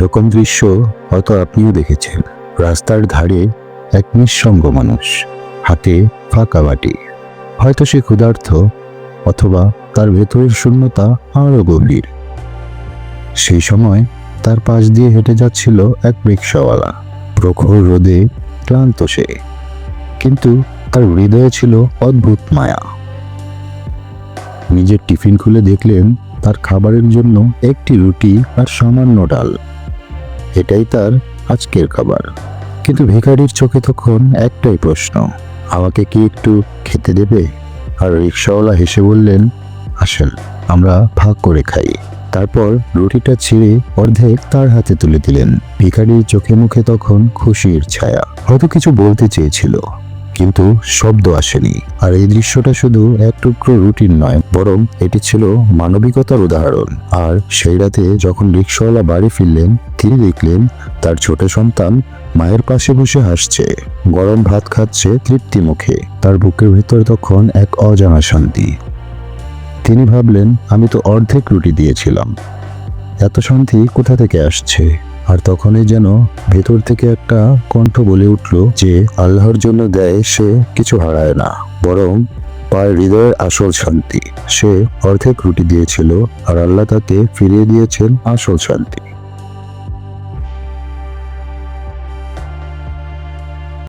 এরকম দৃশ্য হয়তো আপনিও দেখেছেন। রাস্তার ধারে এক নিঃসঙ্গ মানুষ, হাতে ফাঁকা বাটি। হয়তো সে ক্ষুধার্থ অথবা তার ভেতরের শূন্যতা আরও গভীর। সেই সময় তার পাশ দিয়ে হেঁটে যাচ্ছিল এক রিক্সাওয়ালা। প্রখর রোদে ক্লান্ত সে। কিন্তু তার হৃদয়ে ছিল অদ্ভুত মায়া। নিজের টিফিন খুলে দেখলেন তার খাবারের জন্য একটি রুটি আর সামান্য ডাল। এটাই তার আজকের খাবার। কিন্তু ভিখারির চোখে তখন একটাই প্রশ্ন, আমাকে কি একটু খেতে দেবে? আর রিক্সাওয়ালা হেসে বললেন, আসেন, আমরা ভাগ করে খাই। তারপর রুটিটা ছিঁড়ে অর্ধেক তার হাতে তুলে দিলেন। ভিখারির চোখে মুখে তখন খুশির ছায়া। হয়তো কিছু বলতে চেয়েছিল। কিন্তু শব্দ আসেনি। আর এই দৃশ্যটা শুধু এক টুকরো রুটিন নয়, বরং এটি ছিল মানবিকতার উদাহরণ। আর সেই রাতে যখন রিক্সাওয়ালা বাড়ি ফিরলেন, তিনি দেখলেন তার ছোট সন্তান মায়ের পাশে বসে হাসছে। গরম ভাত খাচ্ছে তৃপ্তি মুখে। তার বুকের ভেতর তখন এক অজানা শান্তি। তিনি ভাবলেন, আমি তো অর্ধেক রুটি দিয়েছিলাম। এত শান্তি কোথা থেকে আসছে? আর তখনই যেন ভেতর থেকে একটা কণ্ঠ বলে উঠল যে আল্লাহর জন্য দেয় সে কিছু হারায় না, বরং পায় হৃদয়ের আসল শান্তি। সে অর্ধেক রুটি দিয়েছিল আর আল্লাহ তাকে ফিরিয়ে দিয়েছেন আসল শান্তি।